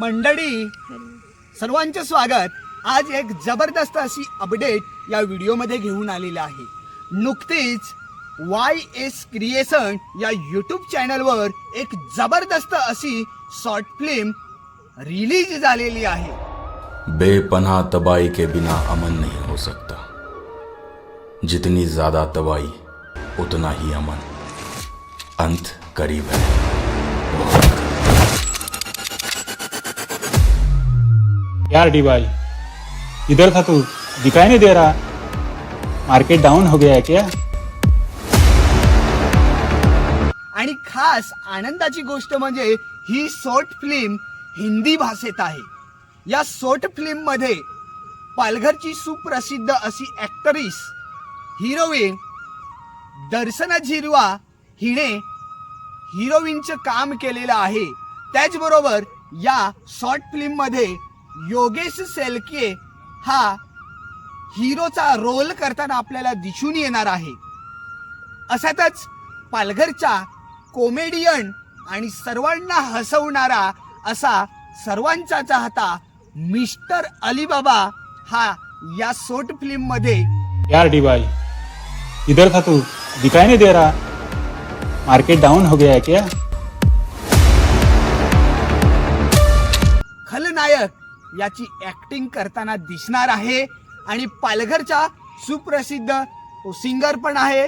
मंडळी सर्वांचे स्वागत. आज एक जबरदस्त अशी अपडेट या व्हिडिओमध्ये घेऊन आलेली आहे. नुकतीच वाय एस क्रिएशन या यूट्यूब चॅनलवर एक जबरदस्त अशी शॉर्ट फिल्म रिलीज झालेली आहे. बेपना तबाही के बिना अमन नहीं हो सकता। जितनी ज्यादा तबाही उतना ही अमन। अंत करीब है। यार डी भाई इधर था तू दिखाई नहीं दे रहा। मार्केट डाउन हो गया है क्या? आणि खास आनंदाची गोष्ट म्हणजे ही सोट फिल्म हिंदी भाषेत आहे. या सोट फिल्ममध्ये पालघरची सुप्रसिद्ध अशी ऍक्टरिस हिरोईन दर्शना झिरवा हिने हिरोईनचं काम केलेलं आहे. त्याचबरोबर या शॉर्ट फिल्ममध्ये योगेश सेलके हा हिरोचा रोल करताना आपल्याला दिसून येणार आहे. अशातच पालघरच्या कॉमेडियन आणि सर्वांना हसवणारा असा सर्वांचा चाहता मिस्टर अलीबाबा हा या शॉर्ट फिल्ममध्ये. यार डी भाई इधर था तू. दिखाई नहीं दे रहा. मार्केट डाउन हो गया है क्या? खलनायक याची ऍक्टिंग करताना दिसणार आहे. आणि पालघरचा सुप्रसिद्ध सिंगर पण आहे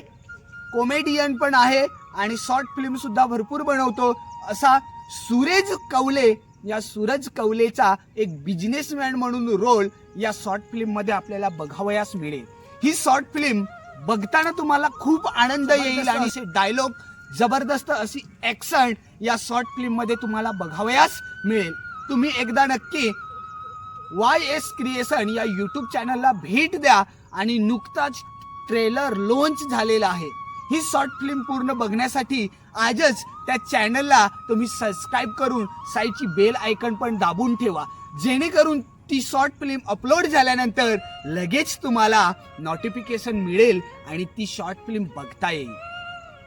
कॉमेडियन पण आहे आणि शॉर्ट फिल्म सुद्धा भरपूर बनवतो. असा सूरज कवले या सूरज कवलेचा एक बिझनेसमॅन म्हणून रोल या शॉर्ट फिल्ममध्ये आपल्याला बघावयास मिळेल. ही शॉर्ट फिल्म बघताना तुम्हाला खूप आनंद येईल आणि असे डायलॉग जबरदस्त अशी ऍक्शन या शॉर्ट फिल्ममध्ये तुम्हाला बघावयास मिळेल. तुम्ही एकदा नक्की वाय एस क्रिएशन या यूट्यूब चॅनलला भेट द्या आणि नुकताच ट्रेलर लॉन्च झालेला आहे. ही शॉर्ट फिल्म पूर्ण बघण्यासाठी आजच त्या चॅनलला तुम्ही सबस्क्राईब करून साईडची बेल आयकन पण दाबून ठेवा. जेणेकरून ती शॉर्ट फिल्म अपलोड झाल्यानंतर लगेच तुम्हाला नोटिफिकेशन मिळेल आणि ती शॉर्ट फिल्म बघता येईल.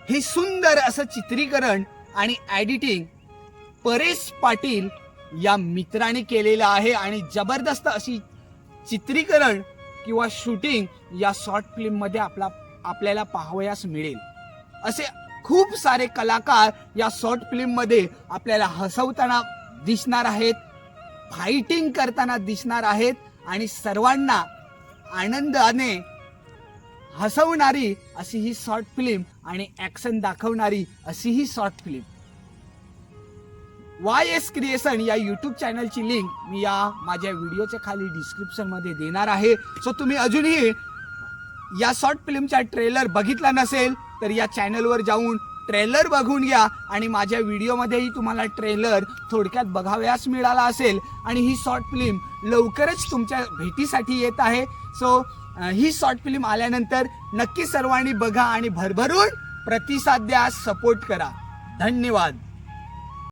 हे सुंदर असं चित्रीकरण आणि ॲडिटिंग परेश पाटील या मित्राने केलेलं आहे आणि जबरदस्त अशी चित्रीकरण किंवा शूटिंग या शॉर्ट फिल्ममध्ये आपला आपल्याला पाहावयास मिळेल. असे खूप सारे कलाकार या शॉर्ट फिल्ममध्ये आपल्याला हसवताना दिसणार आहेत फायटिंग करताना दिसणार आहेत आणि सर्वांना आनंदाने हसवणारी अशी ही शॉर्ट फिल्म आणि ॲक्शन दाखवणारी अशी ही short film Y S creation या यूट्यूब चॅनलची लिंक मी या माझ्या व्हिडिओच्या खाली डिस्क्रिप्शनमध्ये देणार आहे. सो तुम्ही अजूनही या शॉर्ट फिल्मचा ट्रेलर बघितला नसेल तर या चॅनलवर जाऊन ट्रेलर बघून घ्या आणि माझ्या व्हिडिओमध्येही तुम्हाला ट्रेलर थोडक्यात बघावयास मिळाला असेल. आणि ही शॉर्ट फिल्म लवकरच तुमच्या भेटीसाठी येत आहे. सो ही शॉर्ट फिल्म आल्यानंतर नक्की सर्वांनी बघा आणि भरभरून प्रतिसाद द्या सपोर्ट करा. धन्यवाद.